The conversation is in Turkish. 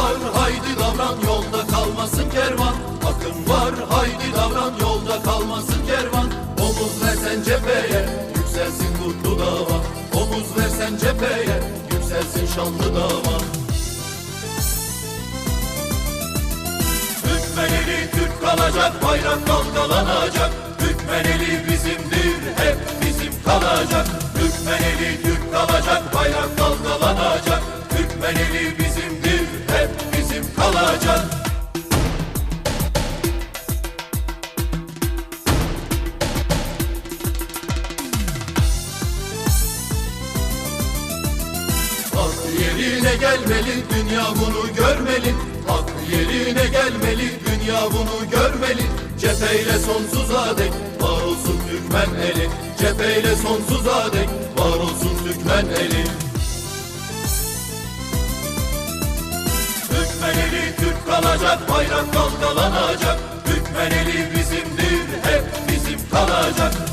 var haydi davran yolda kalmasın kervan. Akın var haydi davran yolda kalmasın kervan. Omuz versen cepheye yükselsin kutlu dava. Omuz versen cepheye yükselsin şanlı dava. Türkmeneli Türk kalacak bayrak dalgalanacak. Türkmeneli bizimdir hep bizim kalacak. Türkmeneli Türk kalacak bayrak dalgalanacak. Türkmeneli bizimdir yerine gelmeli, dünya bunu görmeli. Hak yerine gelmeli, dünya bunu görmeli. Cepheyle sonsuza dek var olsun Türkmen eli. Cepheyle sonsuza dek var olsun Türkmen eli. Türkmen eli Türk kalacak, bayrak dalgalanacak. Türkmen eli bizimdir, hep bizim kalacak.